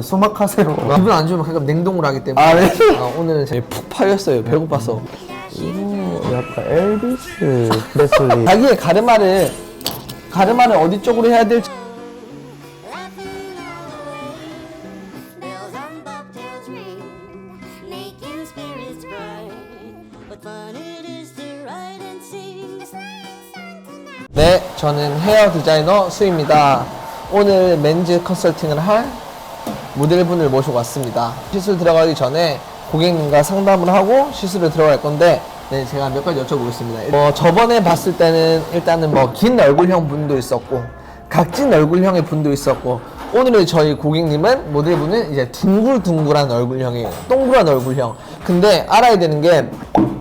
소마카세로. 기분 안 좋으면 가끔 냉동을 하기 때문에. 아, 네. 아, 오늘은 제가 푹 파였어요. 배고파서. 이거 약간 엘비스 프레슬리. 자기의 가르마를 가르마를 어디 쪽으로 해야 될지. 네 저는 헤어 디자이너 수입니다. 오늘 맨즈 컨설팅을 할 모델분을 모시고 왔습니다 시술 들어가기 전에 고객님과 상담을 하고 시술을 들어갈 건데 네, 제가 몇 가지 여쭤보겠습니다. 뭐 저번에 봤을 때는 일단은 뭐 긴 얼굴형 분도 있었고 각진 얼굴형의 분도 있었고 오늘의 저희 고객님은 모델분은 이제 둥글둥글한 얼굴형이에요. 동그란 얼굴형. 근데 알아야 되는 게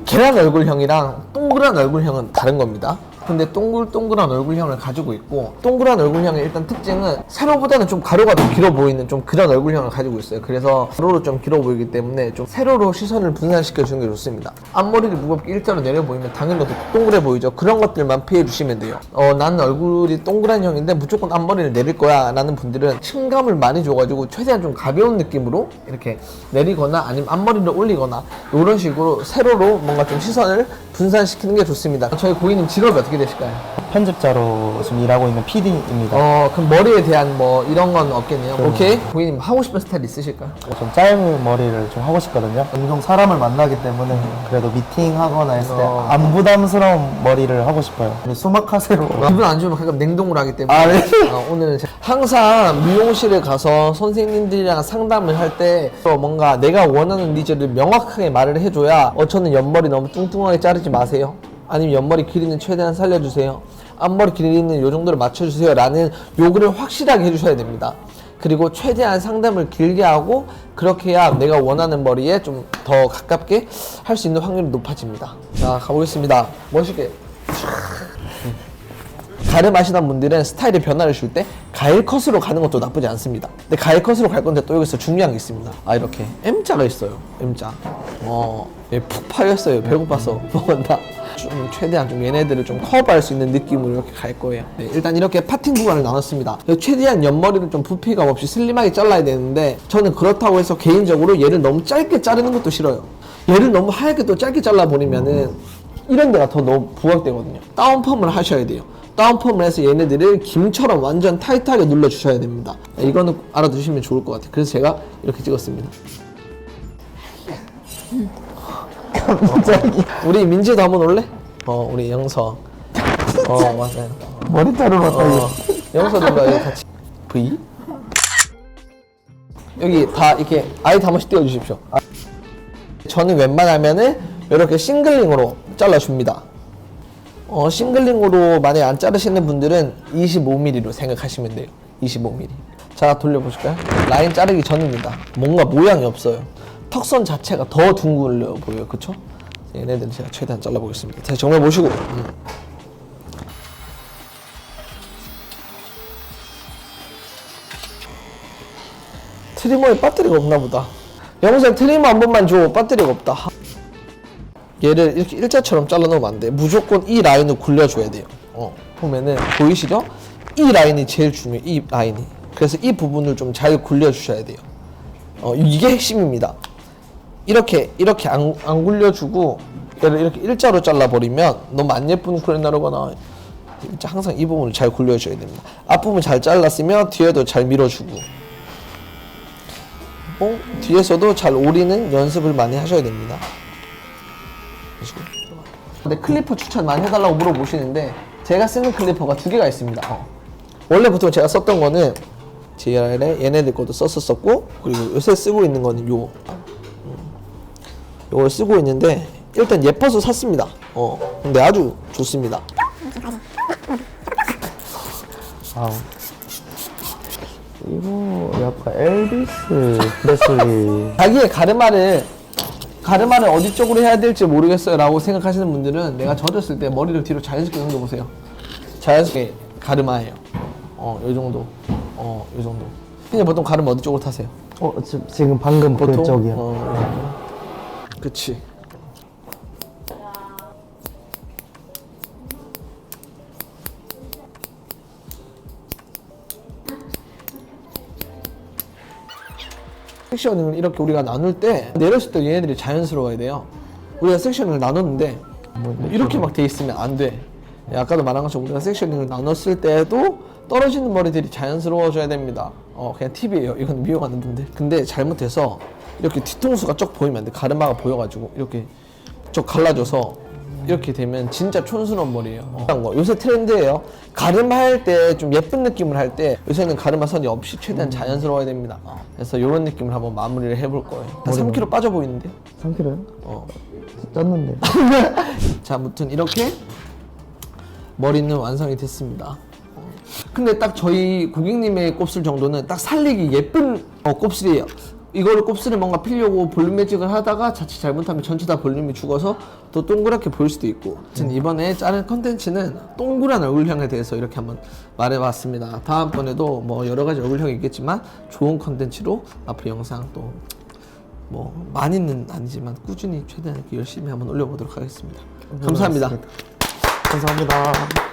계란 얼굴형이랑 동그란 얼굴형은 다른 겁니다. 근데 동글동글한 얼굴형을 가지고 있고 동그란 얼굴형의 일단 특징은 세로보다는 좀 가로가 더 길어 보이는 좀 그런 얼굴형을 가지고 있어요. 그래서 가로로 좀 길어 보이기 때문에 좀 세로로 시선을 분산시켜 주는 게 좋습니다. 앞머리를 무겁게 일자로 내려 보이면 당연히 더 동그래 보이죠. 그런 것들만 피해 주시면 돼요. 어, 나는 얼굴이 동그란 형인데 무조건 앞머리를 내릴 거야 라는 분들은 층감을 많이 줘가지고 최대한 좀 가벼운 느낌으로 이렇게 내리거나 아니면 앞머리를 올리거나 이런 식으로 세로로 뭔가 좀 시선을 분산시키는 게 좋습니다. 저희 고객님 직업이 어떻게 되실까요? 편집자로 지금 일하고 있는 PD입니다. 어, 그럼 머리에 대한 뭐 이런 건 없겠네요. 오케이. 고객님 하고 싶은 스타일 있으실까요? 좀 짧은 머리를 좀 하고 싶거든요. 종종 사람을 만나기 때문에 그래도 미팅하거나 했을 때 어. 안 부담스러운 머리를 하고 싶어요. 소마카세로 기분 안 좋으면 가끔 냉동을 하기 때문에 아, 네. 어, 오늘은 제- 항상 미용실에 가서 선생님들이랑 상담을 할 때 뭔가 내가 원하는 니즈를 명확하게 말을 해줘야 어 저는 옆머리 너무 뚱뚱하게 자르지 마세요 아니면 옆머리 길이는 최대한 살려주세요. 앞머리 길이는 요 정도로 맞춰주세요. 라는 요구를 확실하게 해주셔야 됩니다. 그리고 최대한 상담을 길게 하고 그렇게 해야 내가 원하는 머리에 좀 더 가깝게 할 수 있는 확률이 높아집니다. 자 가보겠습니다. 멋있게 가름하시는 분들은 스타일의 변화를 줄 때 가일 컷으로 가는 것도 나쁘지 않습니다. 근데 가일 컷으로 갈 건데 또 여기서 중요한 게 있습니다. 아 이렇게 M자가 있어요. M자. 어, 예, 푹 파였어요. 배고파서 먹었나? 좀 최대한 좀 얘네들을 좀 커버할 수 있는 느낌으로 이렇게 갈 거예요. 네, 일단 이렇게 파팅 구간을 나눴습니다. 최대한 옆머리를 좀 부피감 없이 슬림하게 잘라야 되는데 저는 그렇다고 해서 개인적으로 얘를 너무 짧게 자르는 것도 싫어요. 얘를 너무 하얗게 또 짧게 잘라버리면은 이런 데가 더 너무 부각되거든요. 다운펌을 하셔야 돼요. 다운펌을 해서 얘네들을 김처럼 완전 타이트하게 눌러주셔야 됩니다. 이거는 알아두시면 좋을 것 같아요. 그래서 제가 이렇게 찍었습니다. 갑자기. 우리 민지도 한번 올래? 어, 우리 영서. 어, 맞아요. 머리 자르러 어, 영서들과 여기 같이. V? 여기 다 이렇게 아이 다 번씩 띄워주십시오. 아, 저는 웬만하면은 이렇게 싱글링으로 잘라줍니다. 어, 싱글링으로 만약에 안 자르시는 분들은 25mm로 생각하시면 돼요. 25mm. 자, 돌려보실까요? 라인 자르기 전입니다. 뭔가 모양이 없어요. 턱선 자체가 더 둥글려 보여요. 그쵸? 얘네들은 제가 최대한 잘라보겠습니다. 자, 정면 보시고. 음. 트리머에 배터리가 없나 보다. 영상 트리머 한 번만 줘. 배터리가 없다. 얘를 이렇게 일자처럼 잘라 놓으면 안 돼. 무조건 이 라인을 굴려줘야 돼요. 어, 보면은 보이시죠? 이 라인이 제일 중요해. 이 라인이. 그래서 이 부분을 좀 잘 굴려주셔야 돼요. 어, 이게 핵심입니다. 이렇게 이렇게 안, 안 굴려주고 얘를 이렇게 일자로 잘라버리면 너무 안 예쁜 나르거나 진짜 항상 이 부분을 잘 굴려줘야 됩니다. 앞부분 잘 잘랐으면 뒤에도 잘 밀어주고 어? 뒤에서도 잘 오리는 연습을 많이 하셔야 됩니다. 보시고. 근데 클리퍼 추천 많이 해달라고 물어보시는데 제가 쓰는 클리퍼가 두 개가 있습니다. 어. 원래 보통 제가 썼던 거는 JR에 얘네들 것도 썼었었고 그리고 요새 쓰고 있는 거는 요 음. 요걸 쓰고 있는데 일단 예뻐서 샀습니다. 어 근데 아주 좋습니다. 아, 이거 약간 엘비스 프레슬리 자기의 가르마를 가르마를 어디 쪽으로 해야 될지 모르겠어요 라고 생각하시는 분들은 내가 젖었을 때 머리를 뒤로 자연스럽게 넘겨 보세요. 자연스럽게 가르마예요. 어, 요 정도. 어, 요 정도. 근데 보통 가르마 어디 쪽으로 타세요? 어, 지, 지금 방금 보통 그쪽이요. 어, 요 정도. 그치. 섹셔닝을 이렇게 우리가 나눌 때 내렸을 때 얘네들이 자연스러워야 돼요. 우리가 섹셔닝을 나눴는데 뭐 이렇게 막 돼 있으면 안 돼. 예, 아까도 말한 것처럼 우리가 섹셔닝을 나눴을 때도 떨어지는 머리들이 자연스러워져야 됩니다. 어 그냥 팁이에요. 이건 미용하는 분들. 근데 잘못해서 이렇게 뒤통수가 쭉 보이면 안 돼. 가르마가 보여가지고 이렇게 쭉 갈라져서 이렇게 되면 진짜 촌스러운 머리예요. 어. 거. 요새 트렌드예요. 가르마 할 때 좀 예쁜 느낌을 할 때 요새는 가르마 선이 없이 최대한 자연스러워야 됩니다. 어. 그래서 이런 느낌을 한번 마무리를 해볼 거예요. 한 3kg 빠져 보이는데? 3kg요? 어. 쪘는데. 자, 아무튼 이렇게 머리는 완성이 됐습니다. 근데 딱 저희 고객님의 곱슬 정도는 딱 살리기 예쁜 어, 곱슬이에요. 이거를 곱슬을 뭔가 피려고 볼륨 매직을 하다가 자칫 잘못하면 전체 다 볼륨이 죽어서 또 동그랗게 보일 수도 있고. 아무튼 이번에 자른 컨텐츠는 동그란 얼굴형에 대해서 이렇게 한번 말해봤습니다. 다음번에도 뭐 여러 가지 얼굴형이 있겠지만 좋은 컨텐츠로 앞으로 영상 또 뭐 많이는 아니지만 꾸준히 최대한 이렇게 열심히 한번 올려보도록 하겠습니다. 감사합니다. 감사합니다.